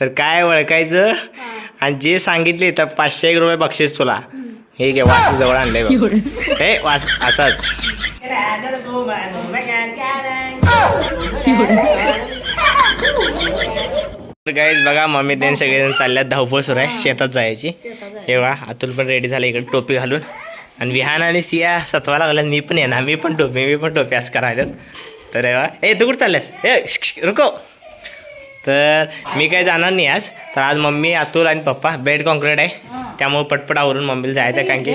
तर काय ओळखायचं? आणि जे सांगितले तर पाचशे एक रुपये बक्षीस तुला. हे घे वास जवळ आणलंय बघ. हे वास असाच. तर गाईज बघा मम्मी त्यांनी सगळेजण चालल्यात. धावपळ सुरू आहे. शेतात जायची. हे बघा अतुल पण रेडी झालं इकडे टोपी घालून. आणि विहान आणि सिया सचवा लागल्या मी पण येणार. मी पण टोपी मी पण टोपी असं करायला तर हे ए तू कुठं चालल्यास? ए रुको. तर मी काय जाणार नाही आज. तर आज मम्मी अतुल आणि पप्पा बेड कॉन्क्रीट आहे. त्यामुळे पटपट आवरून मम्मीला जायचं आहे कारण की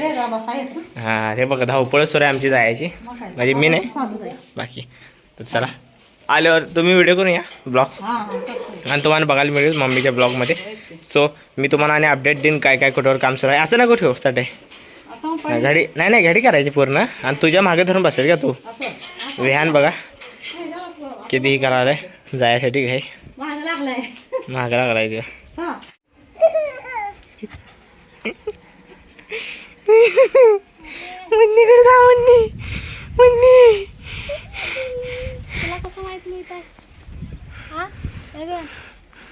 हां ते बघा धावपळ सुरू आहे आमची जायची. म्हणजे मी नाही. बाकी तर चला. आल्यावर तुम्ही व्हिडिओ करून या ब्लॉग आणि तुम्हाला बघायला मिळेल मम्मीच्या ब्लॉगमध्ये. सो मी तुम्हाला आणि अपडेट देईन काय काय कुठवर काम सुरू आहे. असं नको ठेवू साठी घडी नाही नाही घडी करायची पूर्ण. आणि तुझ्या मागे धरून बसेल का तू? विहान बघा. किती ही करायला आहे जायसाठी घाई लागलाय. महाग लागलाय हा. मुन्नीकडे जा मुन्नी. मुन्नी. तुला कसं माहीत मी इथं आहे? हा? ए बे,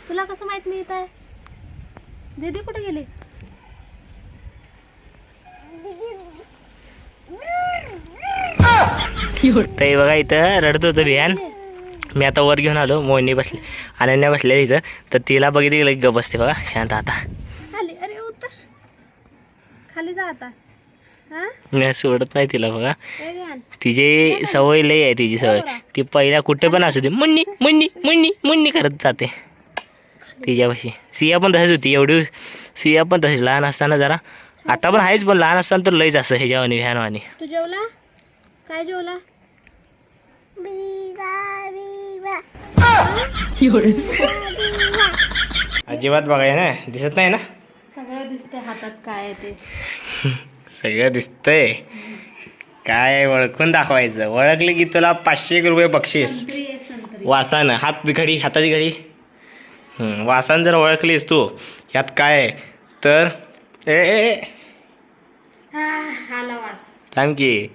तुला कसं माहीत मी इथं आहे? दीदी कुठे गेली? हे बघा इथं रडत होतं विहान मी आता वर घेऊन आलो मोहिनी बसले अनन्या बसले इथं. तर तिला बघितली की ग बसते बघा शांत आता. खाली अरे उतर. खाली जा आता. हा? नाही सोडत नाही तिला बघा. तिची सवय लय आहे तिची सवय. ती पहिला कुठे पण असू दे. मुन्नी मुन्नी मुन्नी मुन्नी करत जाते. तिच्यापाशी. सिया पण तशीच होती एवढी सिया पण तशीच. लहान असताना जरा. आता पण आहेच पण लहान असताना तर लयच असं ह्याच्यावानी ह्यानवानी. तू जेवला? काय जेवला? अजिबात बघाय ना दिसत नाही ना? सगळं दिसतंय हातात काय आहे ते. सगळं दिसतंय. काय ओळखून दाखवायचं? ओळखले की तुला पाचशे एक रुपये बक्षीस. संत्री आहे संत्री. वासानं हात घडी हाताची घडी. हं, वासान जर ओळखलीस तू ह्यात काय आहे? तर ए ए ए, हा थांब की.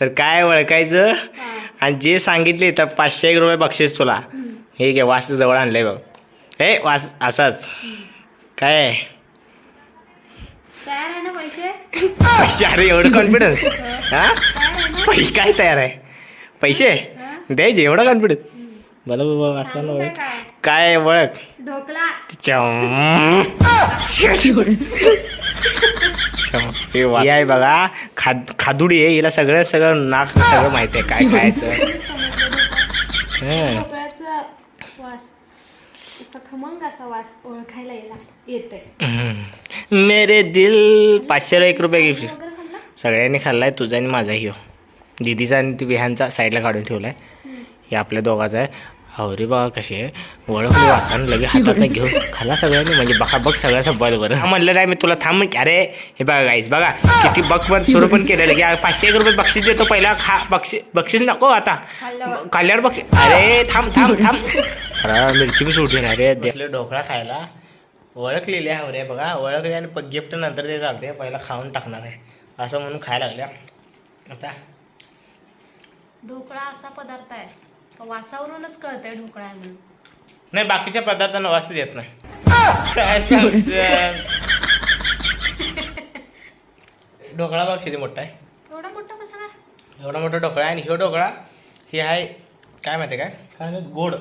तर काय ओळखायचं? हा. आणि जे सांगितले तर पाचशे एक रुपये बक्षीस तुला. हे घे वास जवळ आणलंय बघ. हे वास असाच. काय? आहे? तयार आहे ना पैसे? पैसे अरे एवढं कॉन्फिडन्स हा. काय तयार आहे? पैसे? द्यायचे एवढं कॉन्फिडन्स मला बाबा असं ना काय ओळख. काय काय ओळख? ढोकळा चम. हे वा- ही आहे बघा खाद खादुडी आहे हिला सगळं सगळं नाक सगळं माहिती आहे काय खायचं. हं. हं. मेरे दिल पाचशे एक रुपये गिफ्ट सगळ्यांनी खाल्लाय तुझा आणि माझा ह्यो दिदीचा आणि ती विहानचा साईडला काढून ठेवलाय. हे आपल्या दोघाचा आहे. अरे बघा कसे आहे ओळखली वाचन लगे हातात घेऊन खाला सगळ्यांनी म्हणजे बघा बघ सगळं संपलं बरं. हा म्हणलं नाही मी तुला थांब अरे हे बघा गाईस बघा किती बघ पण सुरू पण केलेलं की पाचशे एक रुपये बक्षीस देतो पहिला खा बक्षीस बक्षीस नको आता. खाल्ल्यावर. बक्षीस अरे थांब थांब थांब. अरे मिरची बी सुटली नाही रे देखले ढोकळा खायला. ओळखलेली आहे रे बघा ओळखले आणि गिफ्ट नंतर ते चालते पहिला खाऊन टाकणार आहे. असं म्हणून खायला लागल्या. आता. ढोकळा असा पदार्थ आहे. वासावरूनच कळतंय ढोकळा आहे म्हणून. नाही बाकीच्या पदार्थांना वास येत नाही. काय सांगतं? ढोकळा बघ किती मोठा आहे. एवढा मोठा कसा काय? एवढा मोठा ढोकळा आहे आणि ह्यो ढोकळा हे आहे काय माहिती आहे काय? काय म्हणतात? गोड.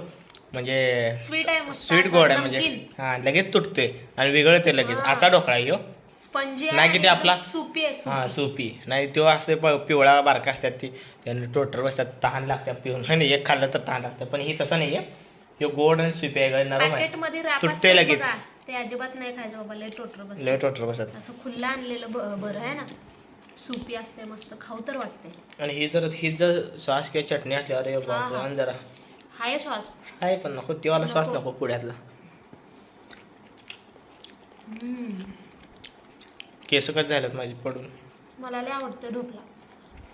म्हणजे स्वीट आहे मस्त स्वीट गोड आहे म्हणजे. हां लगेच तुटते आणि विगळते लगेच. असा ढोकळा आहे ह्यो. स्पंजी नाही आपला- सुपी आहे हां सुपी. सोपी. नाही तो असे प- पिवळा बारका असतात ती. त्यांनी टोटर बसतात तहान लागतात पिऊन. नाही एक खाल्लं तर तहान लागतं. पण ही तसं नाही आहे ह्यो गोड आणि सुपी आहे नरम आहे. रॅप तुटते लगेच. बघा. ते अजिबात नाही खायचं बाबा लय टोटर बस लय टोटर बसतात. असं खुल्लं आणलेलं ब- बरं आहे ना. सुपी असते मस्त. खाऊ तर वाटते आणि ही जर ही जर सॉस किंवा चटणी असल्यावर हे हा, हा. भगवान जरा. हाय श्वास आहे पण नको. तेवाला सॉस नको. नको पुढ्यातला. केस कट झालेत माझी पडून. मला लय आवडतं ढोकळा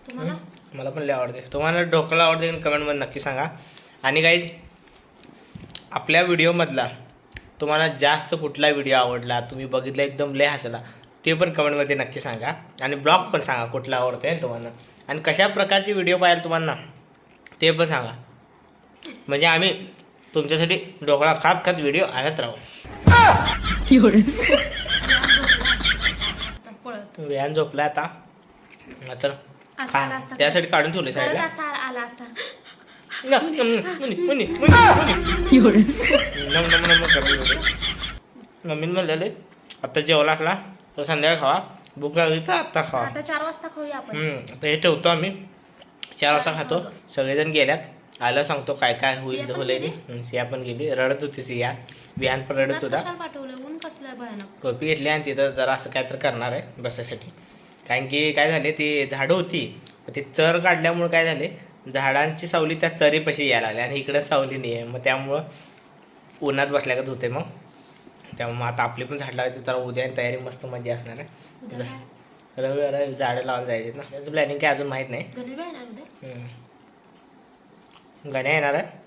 तुम्हाला? मला पण लय आवडते तुम्हाला ढोकळा आवडते कमेंटमध्ये नक्की सांगा. आणि काही आपल्या व्हिडिओमधला तुम्हाला जास्त कुठला व्हिडिओ आवडला तुम्ही बघितला एकदम लय हसला ते पण कमेंटमध्ये नक्की सांगा. आणि ब्लॉग पण सांगा कुठला आवडतोय तुम्हाला. आणि कशा प्रकारचे व्हिडिओ पाहिजे तुम्हाला ते पण सांगा. म्हणजे आम्ही तुमच्यासाठी ढोकळा खात खात व्हिडिओ आणत राहू. व्यान झोपला आता. तर त्यासाठी काढून ठेवले साईडला. असा आला असता. न, न, मुनी, मुनी, मुनी, मुनी. नम, नम, नम करत होते. मम्मीने म्हणलेले आता जेवला असला तर संध्याकाळी खावा. भूक लागली तर आत्ता खावा. आता चार वाजता खाऊया आता हे ठेवतो आम्ही. चार वाजता खातो. सगळेजण गेल्यात. आलं सांगतो काय काय होईल? हम्म, सिया पण गेली. रडत होती सिया. विहान पण रडत होता. भयानक. टोपी घेतली आणि तिथं जरा असं काय तर करणार आहे बसायसाठी. कारण की काय झाले ती झाडं होती. ते चर काढल्यामुळे काय झाले झाडांची सावली त्या चरीपाशी यायला लागली आणि इकडे सावली नाही आहे. मग त्यामुळं उन्हात बसल्यागत होते मग. त्यामुळे आता आपली पण झाड लावायची तर उद्या तयारी मस्त मजा असणार आहे. रविवार झाडं लावायला जायचे ना. त्याचं प्लॅनिंग काय अजून माहीत नाही. गण्या येणार आहे.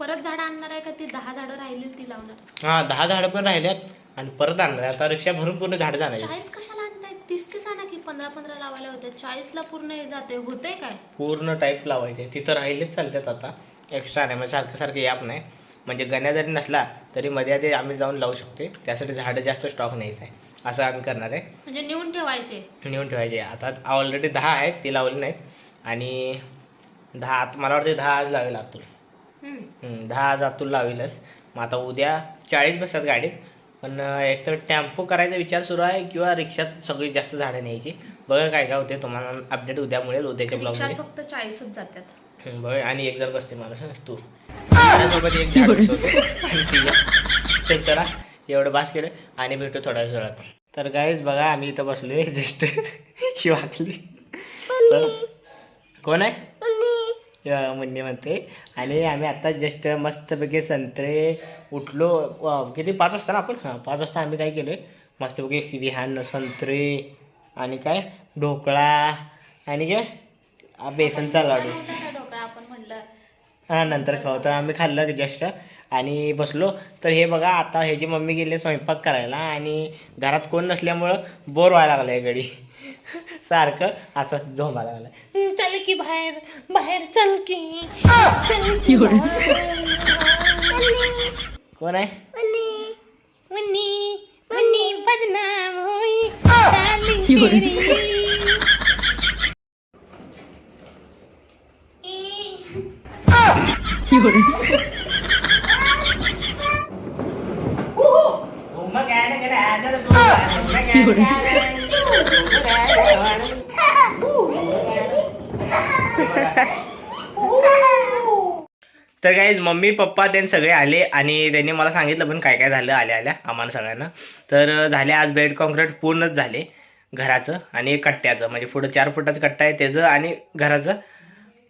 परत झाडं आणणार आहे का? ती दहा झाडं राहिली ती लावणार. हां दहा झाडं पण राहिल्यात आणि परत आणणार. आता रिक्षा भरून पूर्ण झाडं जाणार आहेत. चाळीस कशाला आणताय? तीस तीस आणा की पंधरा पंधरा लावायला होते. चाळीसला पूर्ण हे जाते होते काय? पूर्ण टाईप लावायचे. तिथं राहिलेच चालतात आता. एक्स्ट्रा नाही म्हणजे सारखं सारखं याप नाही. म्हणजे गण्या जरी नसला तरी मध्ये आधी आम्ही जाऊन लावू शकतो त्यासाठी झाडं जास्त स्टॉक न्यायचं आहे असं आम्ही करणार आहे. म्हणजे नेऊन ठेवायचे. नेऊन ठेवायचे. आता ऑलरेडी दहा आहेत ती लावली नाहीत. आणि दहा आत- मला वाटते दहा आज लावेल. हम्म, दहा आज अतुल लावेलच मग आता उद्या चाळीस बसतात गाडीत. पण अं, एक तर टेम्पो करायचा विचार सुरू आहे किंवा रिक्षात सगळी जास्त झाडं न्यायची. बघा काय काय होते तुम्हाला अपडेट उद्या मिळेल उद्याच्या ब्लॉगमध्ये फक्त चाळीसच जातात. बघ आणि एक जण बसते मला तू. माझ्यासोबत एक झाड. तर चला एवढं बास केलं आणि भेटू थोड्या वेळात तर गाईज बघा आम्ही इथं बसलोय जस्ट शिवाकली तर कोण आहे? मुन्नी म्हणते. आणि आम्ही आता जस्ट मस्तपैकी संत्रे उठलो. किती? पाच वाजता ना आपण? हां पाच वाजता आम्ही काय केलं मस्तपैकी विहान संत्रे आणि काय? ढोकळा आणि काय? बेसनचा लाडू. हा नंतर खाऊ. तर आम्ही खाल्लं जस्ट आणि बसलो. तर हे बघा आता ह्याची मम्मी गेली स्वयंपाक करायला आणि घरात कोण नसल्यामुळं बोर व्हायला लागलं आहे गडी सारखं असं झोंबा लागला चल की बाहेर बाहेर चल की चल की बाहेर. कोण आहे मुन्नी मुन्नी बदनाम होई darling तेरी. तर काही मम्मी पप्पा त्यांनी सगळे आले आणि त्यांनी मला सांगितलं पण काय काय झालं आल्या आल्या आम्हाला सगळ्यांना. तर झाले आज बेड कॉन्क्रीट पूर्णच झाले घराचं आणि कट्ट्याचं. म्हणजे पुढं चार फुटाचं कट्टा आहे त्याचं आणि घराचं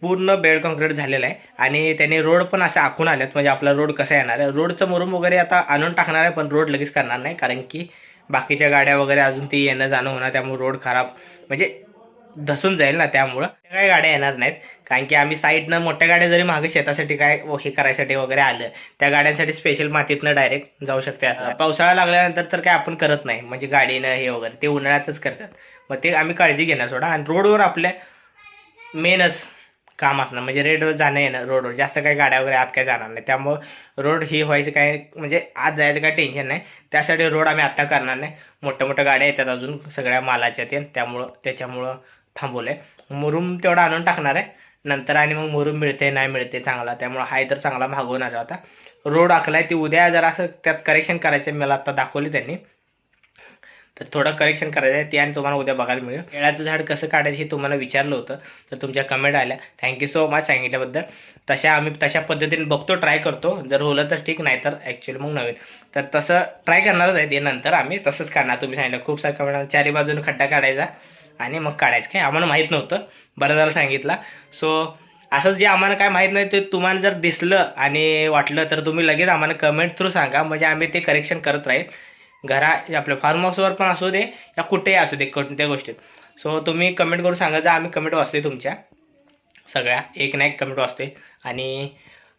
पूर्ण बेड कॉन्क्रीट झालेलं आहे. आणि त्याने रोड पण असे आखून आलेत म्हणजे आपला रोड कसा येणार आहे? रोडचं मुरुम वगैरे आता आणून टाकणार आहे पण रोड लगेच करणार नाही. कारण की बाकीच्या गाड्या वगैरे अजून ती येणं जाणं होणार त्यामुळे रोड खराब. म्हणजे धसून जाईल ना त्यामुळं. त्या काही गाड्या येणार नाहीत. कारण की आम्ही साईडनं मोठ्या गाड्या जरी मागे शेतासाठी काय हे करायसाठी वगैरे आलं त्या गाड्यांसाठी स्पेशल मातीतनं डायरेक्ट जाऊ शकते असं. पावसाळा लागल्यानंतर तर काय आपण करत नाही. म्हणजे गाडीनं हे वगैरे ते उन्हाळ्यातच करतात. मग ते आम्ही काळजी घेणार सोडा. आणि रोडवर आपल्या मेनच काम असणार. म्हणजे रेड जाणं येणं रोडवर. जास्त काही गाड्या वगैरे आत काय जाणार नाही. त्यामुळं रोड ही व्हायचं काय म्हणजे आत जायचं काय टेन्शन नाही. त्यासाठी रोड आम्ही आत्ता करणार नाही. मोठ्या मोठ्या गाड्या येतात अजून. सगळ्या मालाच्या ते. त्यामुळं त्याच्यामुळं थांबवलंय. मुरुम तेवढा आणून टाकणार आहे. नंतर आणि मग मुरुम मिळते नाही मिळते चांगला. त्यामुळं हाय तर चांगला भागवणार आहे आता. रोड आखलाय ती उद्या जरा असं त्यात करेक्शन करायचं मला आता दाखवली त्यांनी. तर थोडं करेक्शन करायचं आहे ते आणि तुम्हाला उद्या बघायला मिळेल. केळाचं झाड कसं काढायचं हे तुम्हाला विचारलं होतं. तर तुमच्या कमेंट आल्या. थँक्यू सो मच सांगितल्याबद्दल. तशा आम्ही तशा पद्धतीने बघतो ट्राय करतो. जर होलं तर ठीक नाही तर ॲक्च्युली मग नवीन. तर तसं ट्राय करणारच आहे. ते नंतर आम्ही तसंच काढणार. तुम्ही सांगितलं खूप सारं कमेंट चारी बाजूने खड्डा काढायचा. आणि मग काढायचं. काय? आम्हाला माहीत नव्हतं. बरं झालं सांगितलं. सो असं जे आम्हाला काय माहीत नाही ते तुम्हाला जर दिसलं आणि वाटलं तर तुम्ही लगेच आम्हाला कमेंट थ्रू सांगा. म्हणजे आम्ही ते करेक्शन करत राहील. घरा आपल्या फार्म हाऊसवर पण असू दे या कुठेही असू दे कोणत्या गोष्टीत. सो तुम्ही कमेंट करून सांगा. जर आम्ही कमेंट वाचते तुमच्या सगळ्या एक ना एक कमेंट वाचते आणि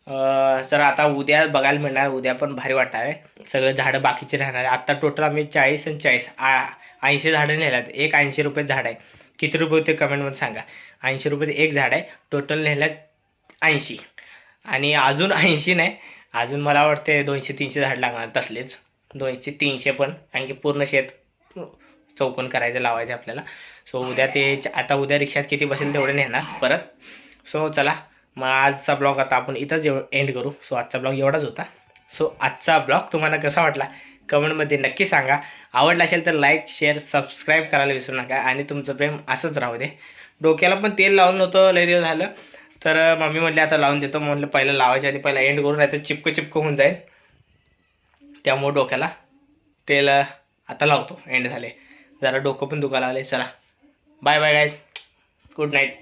सर जर आता उद्या बघायला मिळणार उद्या पण भारी वाटणार आहे. सगळं झाडं बाकीचे राहणार आहे. आत्ता टोटल आम्ही चाळीस आणि चाळीस. आ ऐंशी झाडं नेल्यात. एक ऐंशी रुपये झाड आहे. किती रुपये होते कमेंटमध्ये सांगा. ऐंशी रुपयाचं एक झाड आहे. टोटल नेल्यात ऐंशी. आणि अजून ऐंशी नाही. अजून मला वाटते दोनशे तीनशे झाड लागणार तसलेच. दोनशे तीनशे पण. कारण की पूर्ण शेत चौकोन करायचं लावायचं आपल्याला. सो उद्या ते आता उद्या रिक्षात किती बसेल तेवढे नेणार परत. सो चला. मग आजचा ब्लॉग आता आपण इथंच एव एंड करू. सो आजचा ब्लॉग एवढाच होता. सो आजचा ब्लॉग तुम्हाला कसा वाटला? कमेंटमध्ये नक्की सांगा. आवडला असेल तर लाईक शेअर सबस्क्राईब करायला विसरू नका आणि तुमचं प्रेम असंच राहू दे. डोक्याला पण तेल लावून होतं लय दिवस झालं. तर मम्मी म्हणली आता लावून देतो. म्हणलं पहिलं लावायच्या आधी पहिला एंड करून नाही तर चिपकं चिपकं होऊन जाईल. त्यामुळे डोक्याला तेल आता लावतो एंड झाले. जरा डोकं पण दुखायला आले चला. Bye bye guys good night